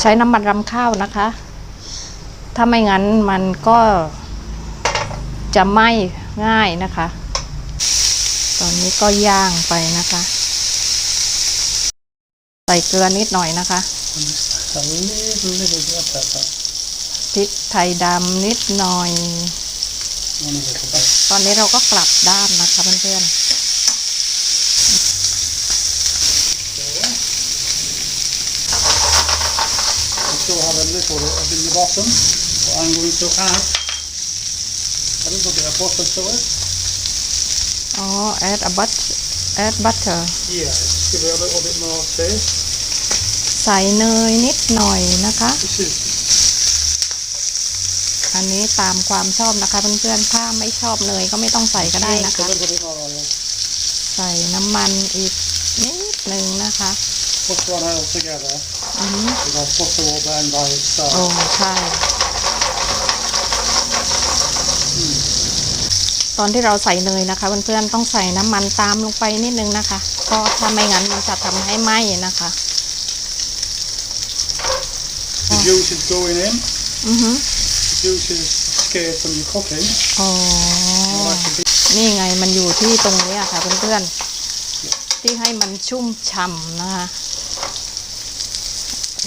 ใช้น้ำมันรำข้าวนะคะ ถ้าไม่งั้นมันก็จะไหม้ง่ายนะคะ ตอนนี้ก็ย่างไปนะคะ ใส่เกลือนิดหน่อยนะคะพริกไทยดำนิดหน่อย ตอนนี้เราก็กลับด้านนะคะเพื่อน I still have a little bit in the bottom, but I'm going to add a little bit of butter to it. ๆอ๋อ add a but add butter Yeah, just give it a little bit more taste. ใส่เนยนิดหน่อยนะคะ This is อันนี้ตามความชอบนะคะเพื่อนๆ ถ้าไม่ชอบเนยก็ไม่ต้องใส่ก็ได้นะ just a คะ little bit more oil. ใส่น้ำมันอีกนิดหนึ่งนะคะ Butter and oil together, อือหือ because butter will burn by โอ้ itself. ใช่ ตอนที่เราใส่เนยนะคะเพื่อนๆต้องใส่น้ำมันตามลงไปนิดนึงนะคะ ก็ถ้าไม่งั้นมันจะทำให้ไหม้นะคะ The juice is going in. อือหือ The juice is escaped from your cooking. อ๋อ Like a bit นี่ไงมันอยู่ที่ตรงนี้อะค่ะเพื่อนๆที่ให้มันชุ่มฉ่ำนะคะ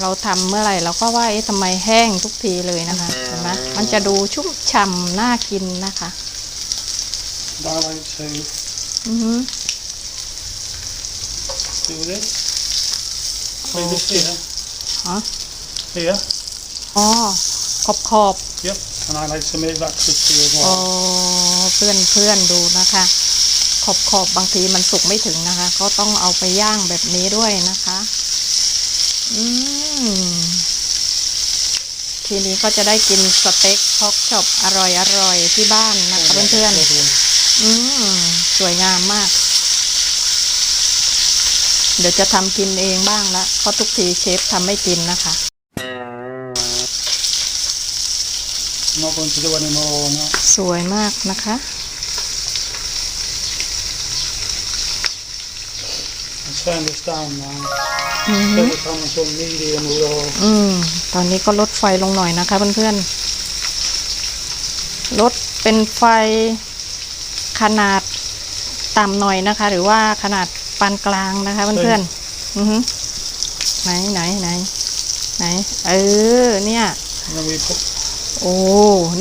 เราทำเมื่อไหร่เราก็ว่าเอ๊ะทำไมแห้งทุกทีเลยนะคะเห็นไหมมันจะดูชุ่มฉ่ำน่ากินนะคะ I like to อือหือ do this. Leave this here. อ๋อ Here. อ๋อขอบขอบ Yep. And I like to make that crispy as อ๋อ well. เพื่อนเพื่อนดูนะคะ ขอบขอบบางทีมันสุกไม่ถึงนะคะ ก็ต้องเอาไปย่างแบบนี้ด้วยนะคะ อืม ทีนี้ก็จะได้กินสเต็กพอกช็อปอร่อยอร่อยๆที่บ้านนะคะเพื่อนๆ Lovely. อืมสวยงามมาก เดี๋ยวจะทำกินเองบ้างละเพราะทุกทีเชฟทำไม่กินนะคะ I'm not going to do any more on that. สวยมากนะคะ I'll turn this down now. อือฮึ Set it on to medium low. อืมตอนนี้ก็ลดไฟลงหน่อยนะคะเพื่อนๆลดเป็นไฟขนาดต่ำหน่อยนะคะ หรือว่าขนาดปานกลางนะคะเพื่อนๆอือฮึไหนไหนไหนไหน เออ เนี่ย And then we put, โอ้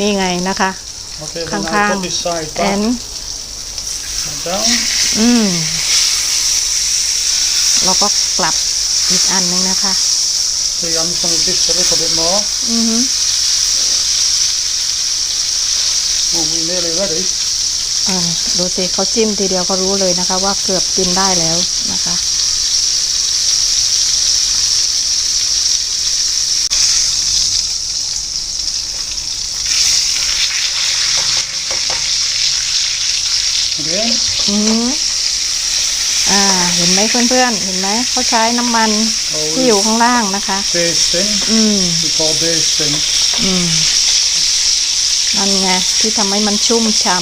นี่ไงนะคะ okay, ข้ then I าง put this side ๆแอน back down. อืม เราก็กลับอีกอันนึงนะคะ See, I'm just going to just a little bit more. อือฮึ Oh, we're nearly ready. เออดูสิเขาจิ้มทีเดียวก็รู้เลยนะคะ ว่าเกือบกินได้แล้วนะคะ Again. อืมอ่าเห็น ไหมเพื่อนๆ เห็นไหมเขาใช้น้ำมันที่อยู่ข้างล่างนะคะ Basting. อืม We call basting. อืมนั่นไงที่ทำให้มันชุ่มฉ่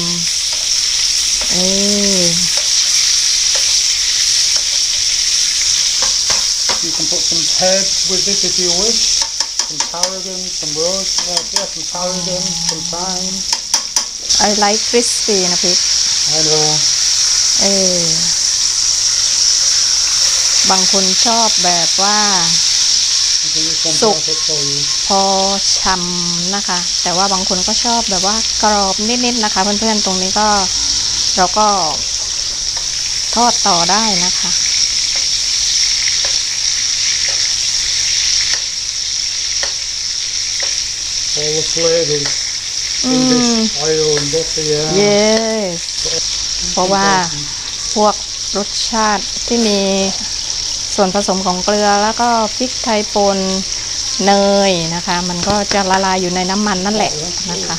ำเออ You can put some herbs with it if you wish. Some tarragon, some rose, uh, yeah, some tarragon, some thyme. I like crispy นะพี่ I know. เออ บางคนชอบแบบว่า I think this one's So- perfect for you. พอช่ำนะคะ แต่ว่าบางคนก็ชอบแบบว่ากรอบนิดๆนะคะ เพื่อนๆตรงนี้ก็เราก็ทอดต่อได้นะคะ All the flavours in Mm. this oil and butter, yeah. yes เพราะว่าพวกรสชาติที่มี ส่วนผสมของเกลือแล้วก็พริกไทยป่นเนยนะคะ มันก็จะละลายอยู่ในน้ำมันนั่นแหละนะคะ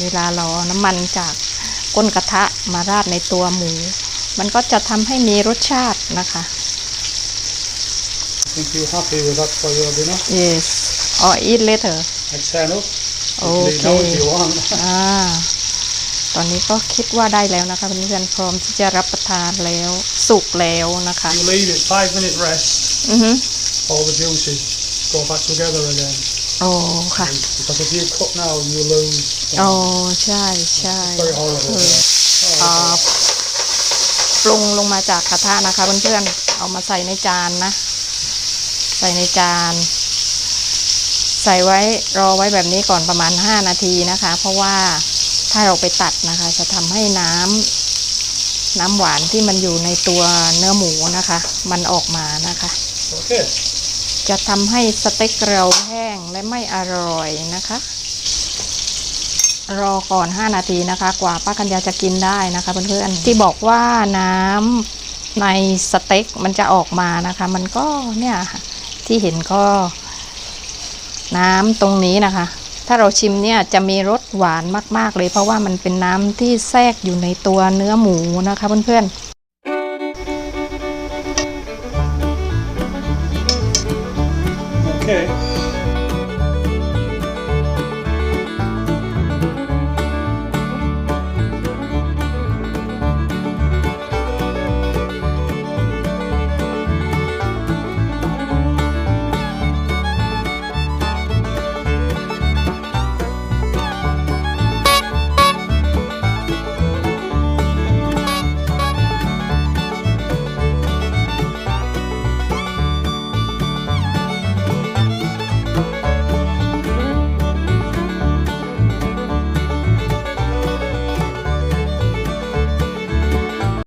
เวลาเราเอาน้ำมันจากก้นกระทะมาราดในตัวหมู มันก็จะทำให้มีรสชาตินะคะ I think you're happy with that for your dinner. yes or eat later I'd turn up. You Okay. can leave now if you want. อ่า ตอนนี้ก็คิดว่าได้แล้วนะคะเพื่อนๆพร้อมที่จะรับประทานแล้วสุกแล้วนะคะ you leave it five minute rest, อือฮึ all the juices go back together again. โอ้ค่ะ Because if you cut now, you lose. โอ้ใช่ใช่ Very horrible. Mm. yeah. อ่าปรุงลงมาจากกระทะนะคะเพื่อนๆเอามาใส่ในจานนะ ใส่ในจานใส่ไว้รอไว้แบบนี้ก่อนประมาณ 5 นาทีนะคะ เพราะว่า ถ้าเราไปตัดนะคะ จะทำให้น้ำน้ำหวานที่มันอยู่ในตัวเนื้อหมูนะคะ มันออกมานะคะ Okay. จะทำให้สเต็กเราแห้งและไม่อร่อยนะคะ รอก่อน 5 นาทีนะคะ กว่าป้ากัญญาจะกินได้นะคะเพื่อนๆที่บอกว่าน้ำในสเต็กมันจะออกมานะคะ มันก็เนี่ยค่ะที่เห็นก็น้ำตรงนี้นะคะ ถ้าเราชิมเนี่ยจะมีรสหวานมาก ๆ เลย เพราะว่ามันเป็นน้ำที่แทรกอยู่ในตัวเนื้อหมูนะคะเพื่อนๆ Okay.